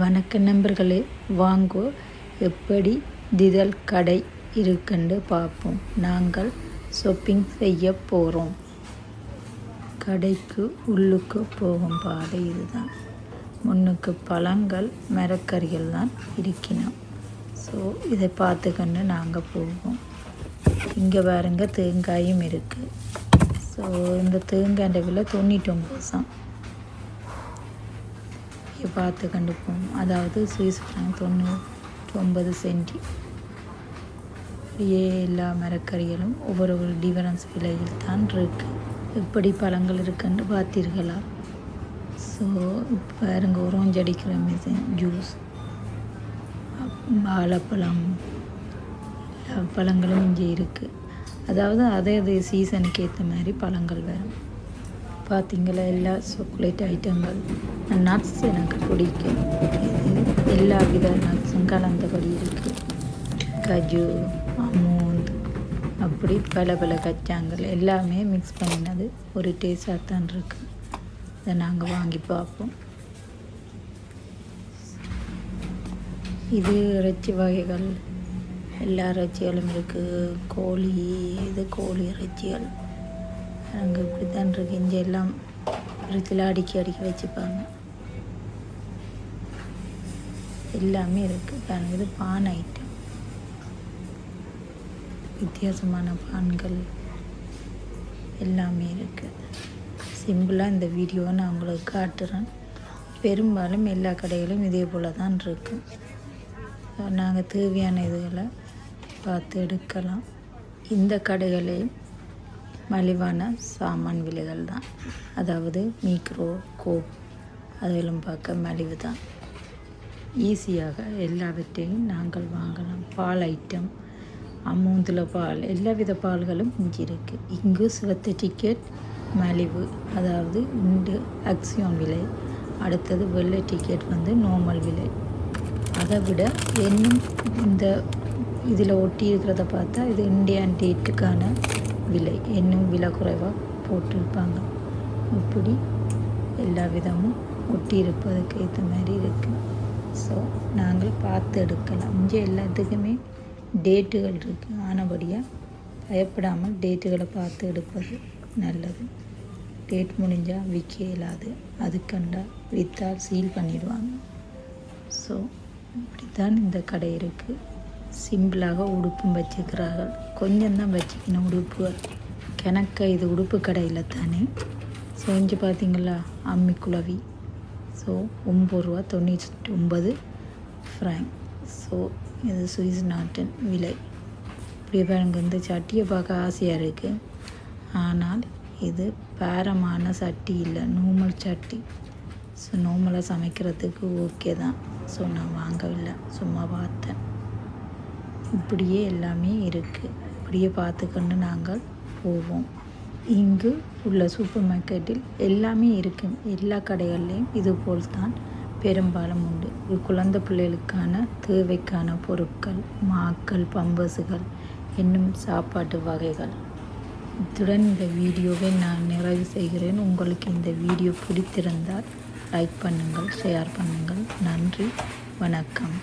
வணக்க நண்பர்களே வாங்கோ எப்படி திதல் கடை இருக்குன்னு பார்ப்போம் நாங்கள் ஷாப்பிங் செய்ய போகிறோம் கடைக்கு உள்ளுக்கு போகும் பாதை இதுதான். முன்னுக்கு பழங்கள் மரக்கறிகள் தான் இருக்கணும் ஸோ இதை பார்த்துக்கண்டு நாங்கள் போவோம். இங்கே பாருங்க தேங்காயும் இருக்குது ஸோ இந்த தேங்காய் விலை தொண்ணூற்றொம்பது தான். பார்த்து கண்டுப்போம். அதாவது சுவிஸ் ஃப்ராங்க் தொண்ணூற்றி ஒன்பது சென்டி அப்படியே எல்லா மரக்கறிகளும் ஒவ்வொரு ஒரு டிஃபரன்ஸ் விலையில் தான் இருக்குது எப்படி பழங்கள் இருக்குன்னு பார்த்தீர்களா? ஸோ இப்போ இருங்க ஓரஞ்சு மிஷின் ஜூஸ் வாழைப்பழம் எல்லா பழங்களும் இங்கே இருக்குது அதாவது அதே அதே சீசனுக்கு ஏற்ற மாதிரி பழங்கள் வரும். பார்த்தீங்களா எல்லா சாக்லேட் ஐட்டங்கள் நட்ஸ் எனக்கு பிடிக்கும். இது எல்லா வித நட்ஸும் கலந்தபடி இருக்குது கஜு அமூந்த் அப்படி பல பல கச்சாங்கள் எல்லாமே மிக்ஸ் பண்ணினது ஒரு டேஸ்டாக தான் இருக்குது இதை நாங்கள் வாங்கி பார்ப்போம். இது இறைச்சி வகைகள். எல்லா இறைச்சிகளும் இருக்குது கோழி இது கோழி இறைச்சிகள். அங்கே இப்படி தான் இருக்கு. இங்கே எல்லாம் ஃப்ரிட்ஜில் அடிக்கி அடிக்கி வச்சுப்பாங்க. எல்லாமே இருக்குது பாருங்க இது பான் ஐட்டம் வித்தியாசமான பான்கள் எல்லாமே இருக்குது சிம்பிளாக இந்த வீடியோவை நான் உங்களுக்கு காட்டுறேன். பெரும்பாலும் எல்லா கடைகளும் இதே போல் தான் இருக்கும் நாங்கள் தேவையான இதுகளை பார்த்து எடுக்கலாம். இந்த கடைகளையும் மலிவான சாமான் விலைகள் தான். அதாவது மீக்ரோ கோப் அதெல்லாம் பார்க்க மலிவு தான். ஈஸியாக எல்லாவற்றையும் நாங்கள் வாங்கலாம். பால் ஐட்டம் அமௌந்தில் பால் எல்லா வித பால்களும் இங்கே இருக்குது இங்கு சிவத்த டிக்கெட் மலிவு. அதாவது இண்டு அக்சியோன் விலை. அடுத்தது வெள்ளை டிக்கெட் வந்து நார்மல் விலை. அதை விட இன்னும் இந்த இதில் ஒட்டி இருக்கிறத பார்த்தா இது இந்தியன் டேட்டுக்கான விலை இன்னும் விலை குறைவாக போட்டிருப்பாங்க. இப்படி எல்லா விதமும் ஒட்டி இருப்பதுக்கு ஏற்ற மாதிரி இருக்குது ஸோ நாங்கள் பார்த்து எடுக்கலாம். இங்கே எல்லாத்துக்குமே டேட்டுகள் இருக்குது ஆனபடியாக பயப்படாமல் டேட்டுகளை பார்த்து எடுப்பது நல்லது. டேட் முடிஞ்சால் விற்க இயலாது. அதுக்கண்டா விற்றால் சீல் பண்ணிடுவாங்க. ஸோ இப்படித்தான் இந்த கடை இருக்குது சிம்பிளாக உடுப்பும் வச்சுக்கிறார்கள் கொஞ்சம் தான் வச்சுக்கணும் உடுப்புகள் கிணக்க இது உடுப்பு கடையில் தானே? செஞ்சு பார்த்தீங்களா? அம்மி குழவி. ஸோ ஒம்பது ரூபா தொண்ணூற்றி ஒன்பது ஃப்ராங்க் ஸோ இது சுவிஸ் நாட்டின் விலை. இப்படி எனக்கு வந்து சட்டியை பார்க்க ஆசையாக இருக்குது ஆனால் இது பேரமான சட்டி இல்லை நூமல் சட்டி. ஸோ நார்மலாக சமைக்கிறதுக்கு ஓகே தான். ஸோ நான் வாங்கவில்லை. சும்மா பார்த்தேன். இப்படியே எல்லாமே இருக்குது இப்படியே பார்த்துக்கொண்டு நாங்கள் போவோம். இங்கு உள்ள சூப்பர் மார்க்கெட்டில் எல்லாமே இருக்கும் எல்லா கடைகள்லேயும் இதுபோல் தான் பெரும்பாலும் உண்டு. ஒரு குழந்தை பிள்ளைகளுக்கான தேவைக்கான பொருட்கள் மாக்கள் பம்பஸுகள் இன்னும் சாப்பாட்டு வகைகள். இத்துடன் இந்த வீடியோவை நான் நிறைவு செய்கிறேன். உங்களுக்கு இந்த வீடியோ பிடித்திருந்தால் லைக் பண்ணுங்கள் ஷேர் பண்ணுங்கள். நன்றி வணக்கம்.